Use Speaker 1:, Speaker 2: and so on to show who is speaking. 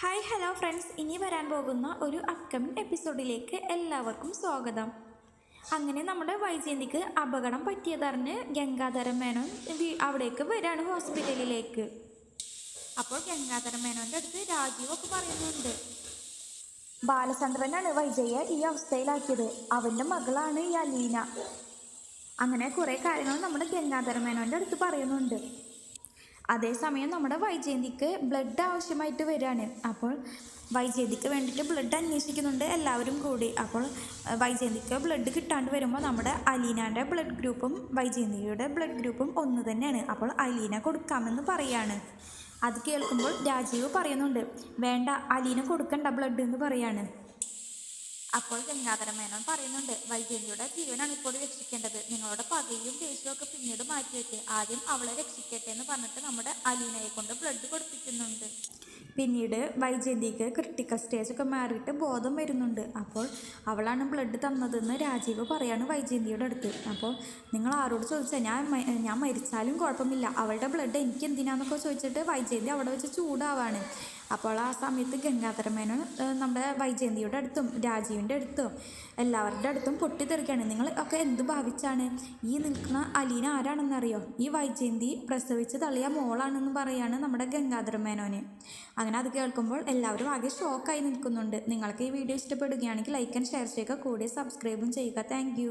Speaker 1: Hi hello friends. ഇനി വരാൻ പോകുന്ന ഒരു അപ്കമിങ് എപ്പിസോഡിലേക്ക് എല്ലാവർക്കും സ്വാഗതം. അങ്ങനെ നമ്മുടെ വൈജയന്തിക്ക് അപകടം പറ്റിയതറിഞ്ഞ് ഗംഗാധര മേനോൻ അവിടേക്ക് വരാണ് ഹോസ്പിറ്റലിലേക്ക്. അപ്പോൾ ഗംഗാധര മേനോന്റെ അടുത്ത് രാജീവൊക്കെ പറയുന്നുണ്ട്. ബാലചന്ദ്രനാണ് വൈജയെ ഈ അവസ്ഥയിലാക്കിയത്. അവന്റെ മകളാണ് ഈ അലീന. അങ്ങനെ കുറേ കാര്യങ്ങൾ നമ്മുടെ ഗംഗാധര മേനോന്റെ അടുത്ത് പറയുന്നുണ്ട്. അതേസമയം നമ്മുടെ വൈജയന്തിക്ക് ബ്ലഡ് ആവശ്യമായിട്ട് വരികയാണ്. അപ്പോൾ വൈജയന്തിക്ക് വേണ്ടിയിട്ട് ബ്ലഡ് അന്വേഷിക്കുന്നുണ്ട് എല്ലാവരും കൂടി. അപ്പോൾ വൈജയന്തിക്ക് ബ്ലഡ് കിട്ടാണ്ട് വരുമ്പോൾ നമ്മുടെ അലീനയുടെ ബ്ലഡ് ഗ്രൂപ്പും വൈജയന്തിയുടെ ബ്ലഡ് ഗ്രൂപ്പും ഒന്ന് തന്നെയാണ്. അപ്പോൾ അലീന കൊടുക്കാമെന്ന് പറയാണ്. അത് കേൾക്കുമ്പോൾ രാജീവ് പറയുന്നുണ്ട് വേണ്ട അലീന കൊടുക്കണ്ട ബ്ലഡ് എന്ന് പറയാണ്. അപ്പോൾ ഗംഗാധര മേനോൻ പറയുന്നുണ്ട് വൈജയന്തിയുടെ ജീവനാണ് ഇപ്പോൾ രക്ഷിക്കേണ്ടത്. നിങ്ങളുടെ പകയും ദേഷ്യവും ഒക്കെ പിന്നീട് മാറ്റിവെച്ച് ആദ്യം അവളെ രക്ഷിക്കട്ടെ എന്ന് പറഞ്ഞിട്ട് നമ്മുടെ അലീനയെ കൊണ്ട് ബ്ലഡ് കൊടുപ്പിക്കുന്നുണ്ട്. പിന്നീട് വൈജയന്തിക്ക് ക്രിട്ടിക്കൽ സ്റ്റേജ് ഒക്കെ മാറിയിട്ട് ബോധം വരുന്നുണ്ട്. അപ്പോൾ അവളാണ് ബ്ലഡ് തന്നതെന്ന് രാജീവ് പറയാണ് വൈജയന്തിയുടെ അടുത്ത്. അപ്പോൾ നിങ്ങൾ ആരോട് ചോദിച്ചാൽ ഞാൻ ഞാൻ മരിച്ചാലും കുഴപ്പമില്ല. അവളുടെ ബ്ലഡ് എനിക്ക് എന്തിനാന്നൊക്കെ ചോദിച്ചിട്ട് വൈജയന്തി അവിടെ വെച്ച് ചൂടാവാണ്. അപ്പോൾ ആ സമയത്ത് ഗംഗാധരമേനോൻ നമ്മുടെ വൈജയന്തിയുടെ അടുത്തും രാജീവിന്റെ അടുത്തും എല്ലാവരുടെ അടുത്തും പൊട്ടിത്തെറിക്കുകയാണ് നിങ്ങൾ ഒക്കെ എന്ത് ഭാവിച്ചാണ്? ഈ നിൽക്കുന്ന അലീന ആരാണെന്നറിയോ? ഈ വൈജയന്തി പ്രസവിച്ച് തള്ളിയ മോളാണെന്ന് പറയാണ് നമ്മുടെ ഗംഗാധര മേനോന്. അങ്ങനെ അത് കേൾക്കുമ്പോൾ എല്ലാവരും ആകെ ഷോക്കായി നിൽക്കുന്നുണ്ട്. നിങ്ങൾക്ക് ഈ വീഡിയോ ഇഷ്ടപ്പെടുകയാണെങ്കിൽ ലൈക്ക് ആൻഡ് ഷെയർ ചെയ്യുക. കൂടെ സബ്സ്ക്രൈബും ചെയ്യുക. താങ്ക്